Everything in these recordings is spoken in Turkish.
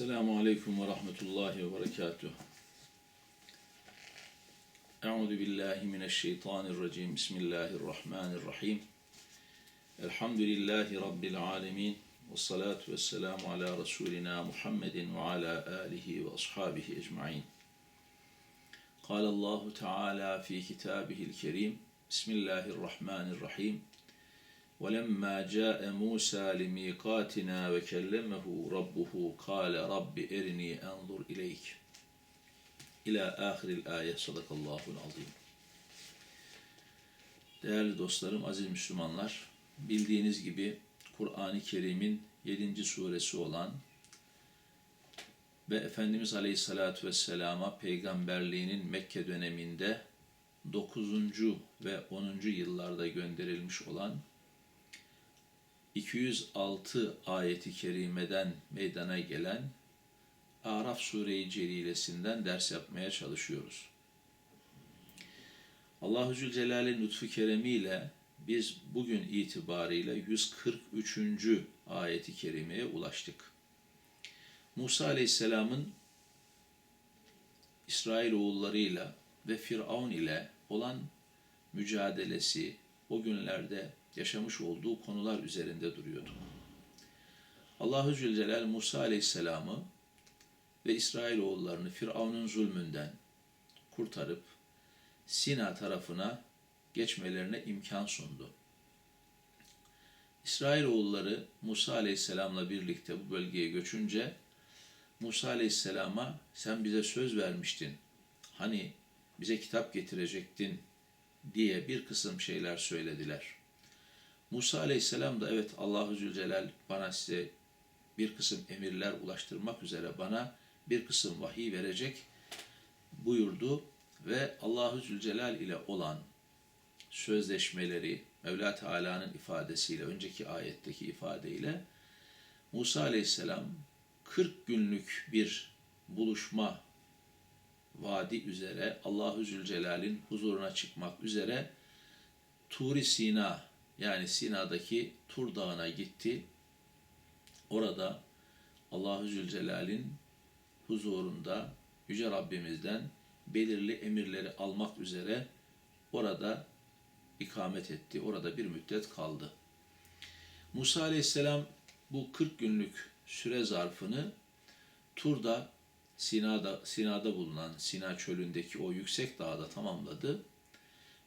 Esselamu Aleyküm ve Rahmetullahi ve Berekatuhu. Euzu billahi mineşşeytanirracim. Bismillahirrahmanirrahim. Elhamdülillahi Rabbil alemin. Ve salatu ve selamu ala Resulina Muhammedin ve ala alihi ve ashabihi ecmain. Kale Teala fi kitabihi'l kerim. Bismillahirrahmanirrahim. ولما جاء موسى لميقاتنا وكلمه ربه قال رب ارني انظر اليك İlâ ahiril ayet sadakallahul azim. Değerli dostlarım, aziz Müslümanlar, bildiğiniz gibi Kur'an-ı Kerim'in 7. suresi olan ve Efendimiz Aleyhisselatü Vesselam'a peygamberliğinin Mekke döneminde 9. ve 10. yıllarda gönderilmiş olan 206 ayeti kerimeden meydana gelen Araf Sure-i Celilesinden ders yapmaya çalışıyoruz. Allahu Zülcelal'in lütfu keremiyle biz bugün itibariyle 143. ayeti kerimeye ulaştık. Musa Aleyhisselam'ın İsrail oğullarıyla ve Firavun ile olan mücadelesi o günlerde yaşamış olduğu konular üzerinde duruyordu. Allahu Zülcelal Musa Aleyhisselam'ı ve İsrailoğullarını Firavun'un zulmünden kurtarıp Sina tarafına geçmelerine imkan sundu. İsrailoğulları Musa Aleyhisselam'la birlikte bu bölgeye göçünce Musa Aleyhisselam'a sen bize söz vermiştin. Hani bize kitap getirecektin diye bir kısım şeyler söylediler. Musa Aleyhisselam da evet Allahu Zülcelal bana size bir kısım emirler ulaştırmak üzere bana bir kısım vahiy verecek buyurdu ve Allahu Zülcelal ile olan sözleşmeleri Mevla Teala'nın ifadesiyle önceki ayetteki ifadeyle Musa Aleyhisselam 40 günlük bir buluşma vadi üzere Allahu Zülcelal'in huzuruna çıkmak üzere Turi Sina yani Sina'daki Tur Dağı'na gitti. Orada Allahu Zülcelal'in huzurunda Yüce Rabbimizden belirli emirleri almak üzere orada ikamet etti. Orada bir müddet kaldı. Musa Aleyhisselam bu 40 günlük süre zarfını Tur'da Sina'da, Sina'da bulunan Sina çölündeki o yüksek dağda tamamladı.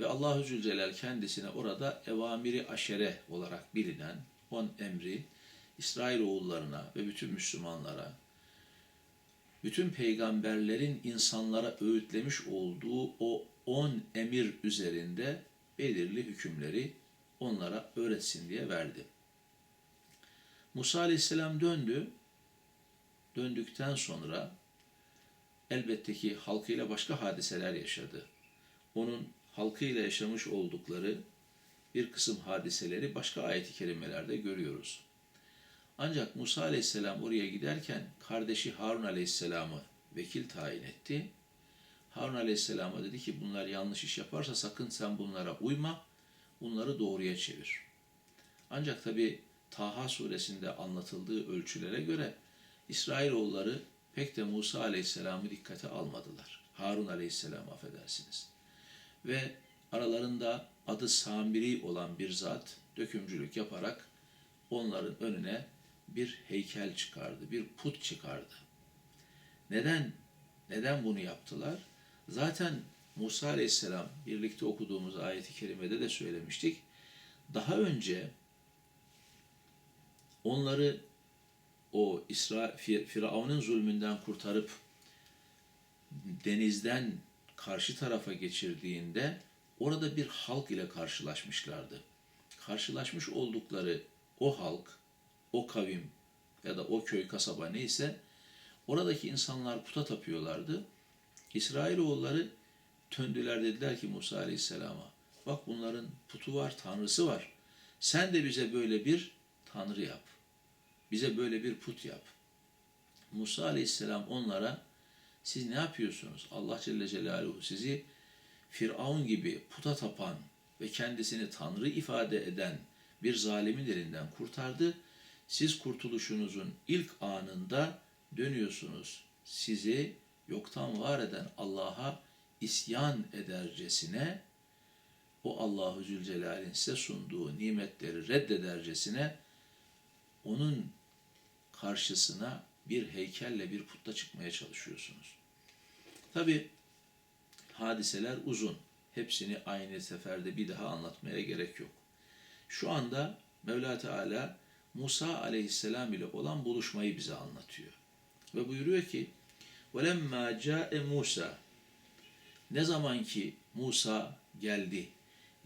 Ve Allahü Zülcelal kendisine orada evamiri aşere olarak bilinen on emri İsrail oğullarına ve bütün Müslümanlara, bütün peygamberlerin insanlara öğütlemiş olduğu o on emir üzerinde belirli hükümleri onlara öğretsin diye verdi. Musa Aleyhisselam döndü. Döndükten sonra elbette ki halkıyla başka hadiseler yaşadı. Onun halkıyla yaşamış oldukları bir kısım hadiseleri başka ayet-i kerimelerde görüyoruz. Ancak Musa Aleyhisselam oraya giderken kardeşi Harun Aleyhisselam'ı vekil tayin etti. Harun Aleyhisselam'a dedi ki bunlar yanlış iş yaparsa sakın sen bunlara uyma, bunları doğruya çevir. Ancak tabi Taha suresinde anlatıldığı ölçülere göre İsrailoğulları pek de Musa Aleyhisselam'ı dikkate almadılar. Harun Aleyhisselam affedersiniz. Ve aralarında adı Samiri olan bir zat dökümcülük yaparak onların önüne bir heykel çıkardı, bir put çıkardı. Neden? Neden bunu yaptılar? Zaten Musa Aleyhisselam birlikte okuduğumuz ayeti kerimede de söylemiştik. Daha önce onları o İsra Firavun'un zulmünden kurtarıp denizden karşı tarafa geçirdiğinde orada bir halk ile karşılaşmışlardı. Karşılaşmış oldukları o halk, o kavim ya da o köy kasaba neyse oradaki insanlar puta tapıyorlardı. İsrailoğulları töndüler dediler ki Musa Aleyhisselam'a bak bunların putu var, tanrısı var. Sen de bize böyle bir tanrı yap. Bize böyle bir put yap. Musa Aleyhisselam onlara siz ne yapıyorsunuz? Allah Celle Celaluhu sizi Firavun gibi puta tapan ve kendisini Tanrı ifade eden bir zalimin elinden kurtardı. Siz kurtuluşunuzun ilk anında dönüyorsunuz sizi yoktan var eden Allah'a isyan edercesine o Allahu Zülcelal'in size sunduğu nimetleri reddedercesine onun karşısına bir heykelle bir putla çıkmaya çalışıyorsunuz. Tabi hadiseler uzun. Hepsini aynı seferde bir daha anlatmaya gerek yok. Şu anda Mevla Teala Musa aleyhisselam ile olan buluşmayı bize anlatıyor. Ve buyuruyor ki وَلَمَّا جَاءَ Musa Ne zaman ki Musa geldi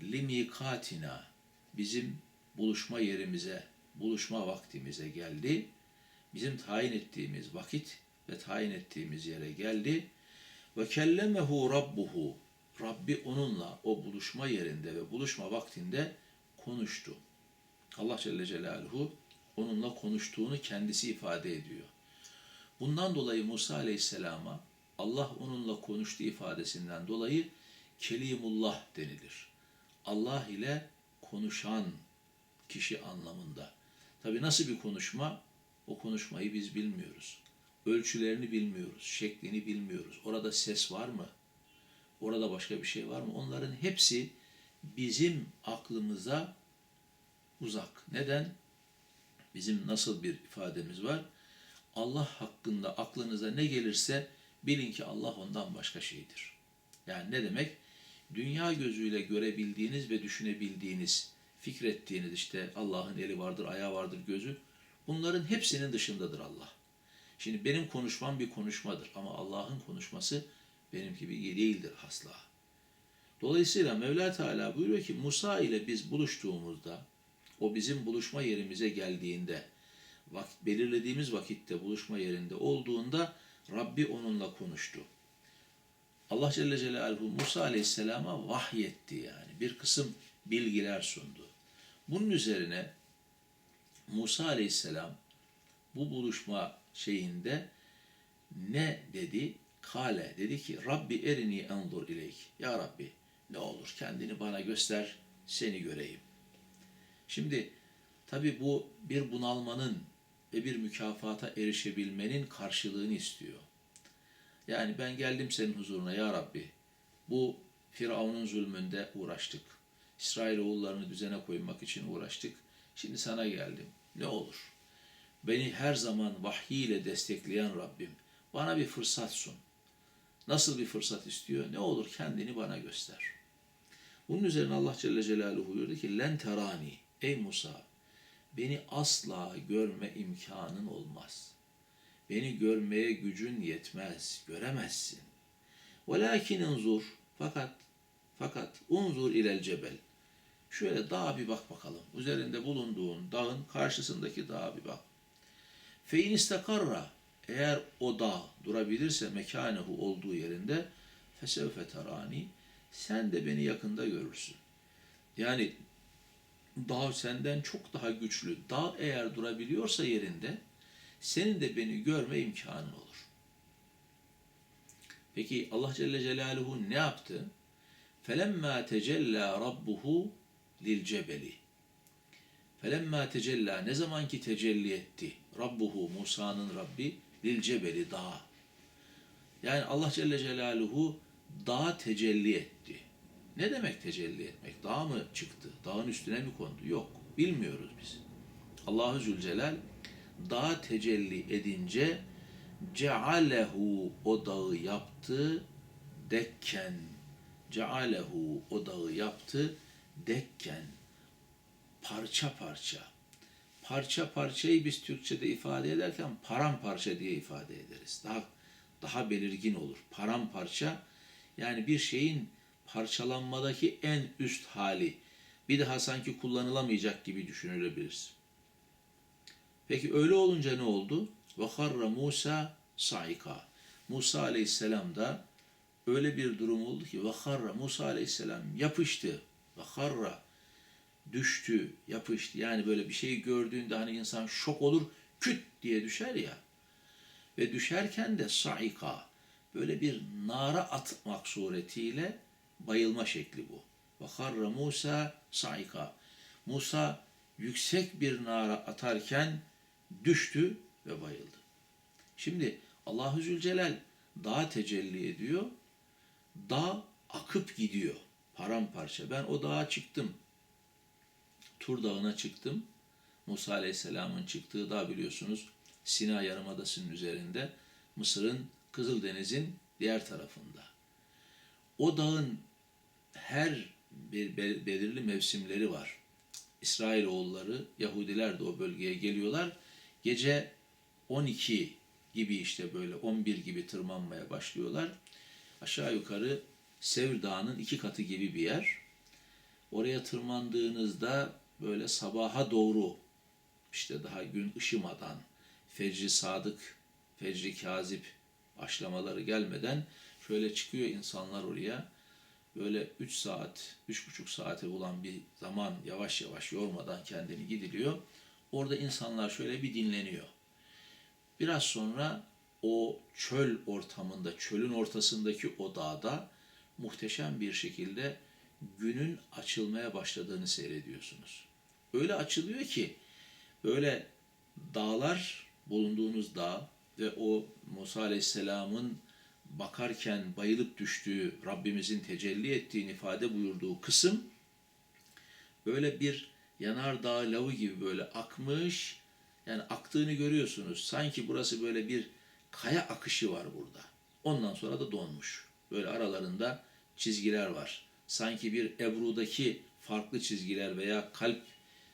limikatina bizim buluşma yerimize, buluşma vaktimize geldi. Bizim tayin ettiğimiz vakit ve tayin ettiğimiz yere geldi. Ve kellemehu rabbuhu. Rabbi onunla o buluşma yerinde ve buluşma vaktinde konuştu. Allah Celle Celaluhu onunla konuştuğunu kendisi ifade ediyor. Bundan dolayı Musa Aleyhisselam'a Allah onunla konuştu ifadesinden dolayı Kelimullah denilir. Allah ile konuşan kişi anlamında. Tabi nasıl bir konuşma? O konuşmayı biz bilmiyoruz. Ölçülerini bilmiyoruz, şeklini bilmiyoruz. Orada ses var mı? Orada başka bir şey var mı? Onların hepsi bizim aklımıza uzak. Neden? Bizim nasıl bir ifademiz var? Allah hakkında aklınıza ne gelirse bilin ki Allah ondan başka şeydir. Yani ne demek? Dünya gözüyle görebildiğiniz ve düşünebildiğiniz, fikrettiğiniz işte Allah'ın eli vardır, ayağı vardır, gözü. Bunların hepsinin dışındadır Allah. Şimdi benim konuşmam bir konuşmadır ama Allah'ın konuşması benim gibi değildir asla. Dolayısıyla Mevla Teala buyuruyor ki Musa ile biz buluştuğumuzda, o bizim buluşma yerimize geldiğinde, vakit, belirlediğimiz vakitte buluşma yerinde olduğunda Rabbi onunla konuştu. Allah Celle Celaluhu Musa Aleyhisselam'a vahyetti yani. Bir kısım bilgiler sundu. Bunun üzerine Musa Aleyhisselam bu buluşma şeyinde ne dedi? Kale dedi ki Rabbi erini endur ileyk. Ya Rabbi ne olur kendini bana göster seni göreyim. Şimdi tabi bu bir bunalmanın ve bir mükafata erişebilmenin karşılığını istiyor. Yani ben geldim senin huzuruna ya Rabbi. Bu Firavun'un zulmünde uğraştık. İsrail oğullarını düzene koymak için uğraştık. Şimdi sana geldim. Ne olur? Beni her zaman vahyiyle destekleyen Rabbim bana bir fırsat sun. Nasıl bir fırsat istiyor? Ne olur kendini bana göster. Bunun üzerine Allah Celle Celaluhu buyurdu ki len terani ey Musa beni asla görme imkanın olmaz. Beni görmeye gücün yetmez, göremezsin. Velakin unzur fakat fakat unzur ilel cebel. Şöyle dağa bir bak bakalım. Üzerinde bulunduğun dağın karşısındaki dağa bir bak. Fe in istakarra eğer o dağ durabilirse mekanehu olduğu yerinde fesevfe tarani sen de beni yakında görürsün. Yani dağ senden çok daha güçlü. Dağ eğer durabiliyorsa yerinde senin de beni görme imkanın olur. Peki Allah Celle Celaluhu ne yaptı? فَلَمَّا تَجَلَّى رَبُّهُ lil cebeli. Felemma tecella ne zaman ki tecelli etti Rabbuhu Musa'nın Rabbi lil cebeli dağa. Yani Allah Celle Celaluhu dağa tecelli etti. Ne demek tecelli etmek? Dağ mı çıktı? Dağın üstüne mi kondu? Yok. Bilmiyoruz biz. Allahu Zülcelal dağa tecelli edince cealehu o dağı yaptı dekken cealehu o dağı yaptı dekken parça parça parça parçayı biz Türkçe'de ifade ederken paramparça diye ifade ederiz. Daha daha belirgin olur. Paramparça yani bir şeyin parçalanmadaki en üst hali. Bir daha sanki kullanılamayacak gibi düşünülebilir. Peki öyle olunca ne oldu? Ve harra Musa saika. Musa aleyhisselam da öyle bir durum oldu ki ve harra Musa aleyhisselam yapıştı. Ve harra düştü, yapıştı. Yani böyle bir şeyi gördüğünde hani insan şok olur, küt diye düşer ya. Ve düşerken de saika böyle bir nara atmak suretiyle bayılma şekli bu. Ve harra Musa saika. Musa yüksek bir nara atarken düştü ve bayıldı. Şimdi Allahu Zülcelal dağa tecelli ediyor. Dağ akıp gidiyor. Paramparça. Ben o dağa çıktım. Tur Dağı'na çıktım. Musa Aleyhisselam'ın çıktığı dağ biliyorsunuz Sina Yarımadası'nın üzerinde Mısır'ın Kızıldeniz'in diğer tarafında. O dağın her bir be- belirli mevsimleri var. İsrailoğulları, Yahudiler de o bölgeye geliyorlar. Gece 12 gibi işte böyle 11 gibi tırmanmaya başlıyorlar. Aşağı yukarı Sevr Dağı'nın iki katı gibi bir yer. Oraya tırmandığınızda böyle sabaha doğru işte daha gün ışımadan fecri sadık, fecri kazip başlamaları gelmeden şöyle çıkıyor insanlar oraya. Böyle 3 saat, üç buçuk saate bulan bir zaman yavaş yavaş yormadan kendini gidiliyor. Orada insanlar şöyle bir dinleniyor. Biraz sonra o çöl ortamında, çölün ortasındaki o dağda muhteşem bir şekilde günün açılmaya başladığını seyrediyorsunuz. Öyle açılıyor ki böyle dağlar, bulunduğunuz dağ ve o Musa Aleyhisselam'ın bakarken bayılıp düştüğü, Rabbimizin tecelli ettiğini ifade buyurduğu kısım böyle bir yanardağ lavı gibi böyle akmış, yani aktığını görüyorsunuz. Sanki burası böyle bir kaya akışı var burada. Ondan sonra da donmuş. Böyle aralarında çizgiler var. Sanki bir Ebru'daki farklı çizgiler veya kalp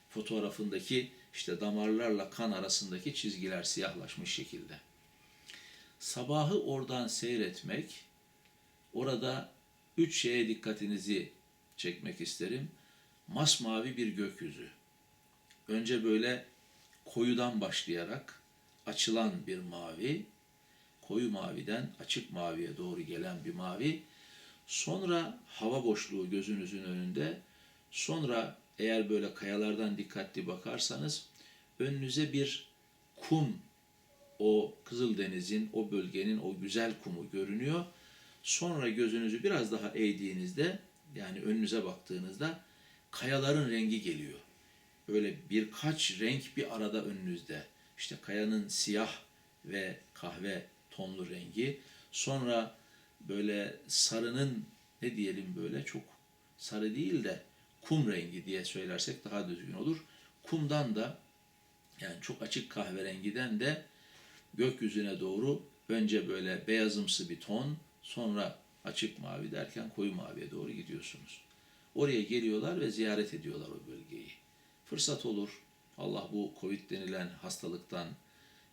fotoğrafındaki işte damarlarla kan arasındaki çizgiler siyahlaşmış şekilde. Sabahı oradan seyretmek, orada üç şeye dikkatinizi çekmek isterim. Masmavi bir gökyüzü. Önce böyle koyudan başlayarak açılan bir mavi, koyu maviden açık maviye doğru gelen bir mavi. Sonra hava boşluğu gözünüzün önünde. Sonra eğer böyle kayalardan dikkatli bakarsanız önünüze bir kum o Kızıldeniz'in, o bölgenin o güzel kumu görünüyor. Sonra gözünüzü biraz daha eğdiğinizde yani önünüze baktığınızda kayaların rengi geliyor. Böyle birkaç renk bir arada önünüzde. İşte kayanın siyah ve kahve tonlu rengi. Sonra böyle sarının ne diyelim böyle çok sarı değil de kum rengi diye söylersek daha düzgün olur. Kumdan da yani çok açık kahverengiden de gökyüzüne doğru önce böyle beyazımsı bir ton, sonra açık mavi derken koyu maviye doğru gidiyorsunuz. Oraya geliyorlar ve ziyaret ediyorlar o bölgeyi. Fırsat olur. Allah bu Covid denilen hastalıktan,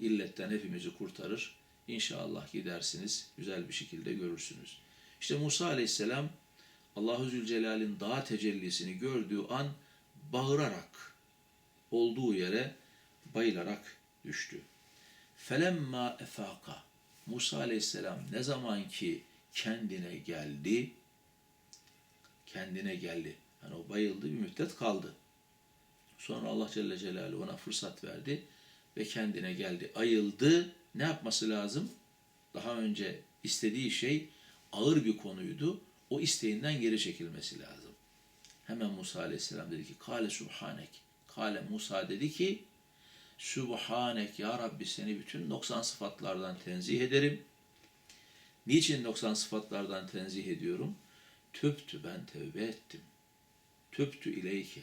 illetten hepimizi kurtarır. İnşallah gidersiniz, güzel bir şekilde görürsünüz. İşte Musa Aleyhisselam Allahu Zülcelal'in dağ tecellisini gördüğü an bağırarak olduğu yere bayılarak düştü. Felemma efaka Musa Aleyhisselam ne zaman ki kendine geldi, kendine geldi. Hani o bayıldı bir müddet kaldı. Sonra Allah Celle Celaluhu ona fırsat verdi ve kendine geldi. Ayıldı. Ne yapması lazım? Daha önce istediği şey ağır bir konuydu. O isteğinden geri çekilmesi lazım. Hemen Musa Aleyhisselam dedi ki Kale Subhanek. Kale Musa dedi ki Subhanek ya Rabbi seni bütün 90 sıfatlardan tenzih ederim. Niçin 90 sıfatlardan tenzih ediyorum? Tüptü ben tevbe ettim. Tüptü ileyke.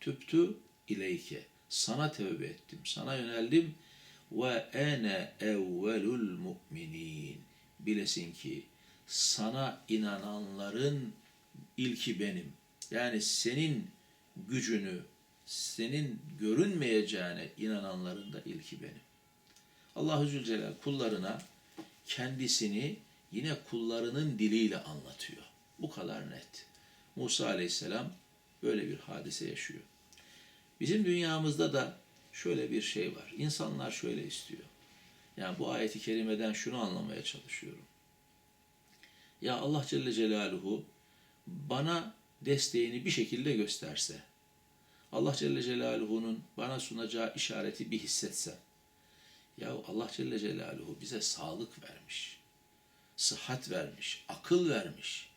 Tüptü ileyke. Sana tevbe ettim. Sana yöneldim. Ve ene evvelul mu'minin. Bilesin ki sana inananların ilki benim. Yani senin gücünü, senin görünmeyeceğine inananların da ilki benim. Allahu Zülcelal kullarına kendisini yine kullarının diliyle anlatıyor. Bu kadar net. Musa Aleyhisselam böyle bir hadise yaşıyor. Bizim dünyamızda da şöyle bir şey var. İnsanlar şöyle istiyor. Yani bu ayeti kerimeden şunu anlamaya çalışıyorum. Ya Allah Celle Celaluhu bana desteğini bir şekilde gösterse, Allah Celle Celaluhu'nun bana sunacağı işareti bir hissetsem, ya Allah Celle Celaluhu bize sağlık vermiş, sıhhat vermiş, akıl vermiş.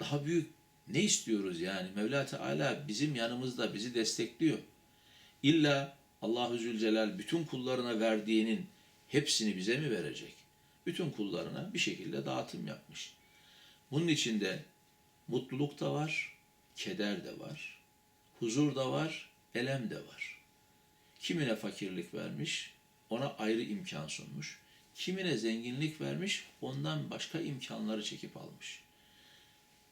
Daha büyük ne istiyoruz yani? Mevla Teala bizim yanımızda bizi destekliyor. İlla Allahu Zülcelal bütün kullarına verdiğinin hepsini bize mi verecek? Bütün kullarına bir şekilde dağıtım yapmış. Bunun içinde mutluluk da var, keder de var, huzur da var, elem de var. Kimine fakirlik vermiş, ona ayrı imkan sunmuş. Kimine zenginlik vermiş, ondan başka imkanları çekip almış.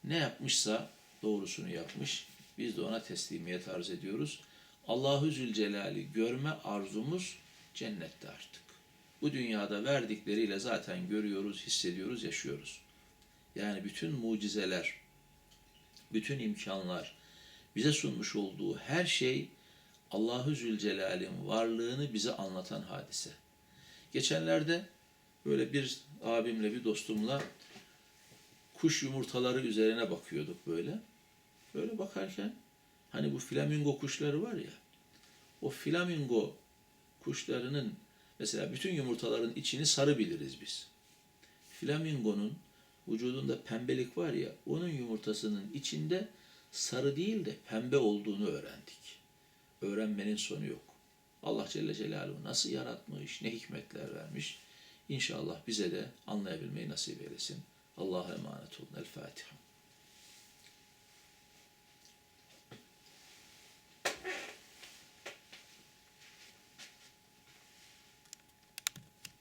Ne yapmışsa doğrusunu yapmış. Biz de ona teslimiyet arz ediyoruz. Allahu Zülcelal'i görme arzumuz cennette artık. Bu dünyada verdikleriyle zaten görüyoruz, hissediyoruz, yaşıyoruz. Yani bütün mucizeler, bütün imkanlar, bize sunmuş olduğu her şey Allahu Zülcelal'in varlığını bize anlatan hadise. Geçenlerde böyle bir abimle bir dostumla kuş yumurtaları üzerine bakıyorduk böyle. Böyle bakarken hani bu flamingo kuşları var ya o flamingo kuşlarının mesela bütün yumurtaların içini sarı biliriz biz. Flamingonun vücudunda pembelik var ya onun yumurtasının içinde sarı değil de pembe olduğunu öğrendik. Öğrenmenin sonu yok. Allah Celle Celaluhu nasıl yaratmış, ne hikmetler vermiş. İnşallah bize de anlayabilmeyi nasip eylesin. Allah'a emanet olun. El Fatiha.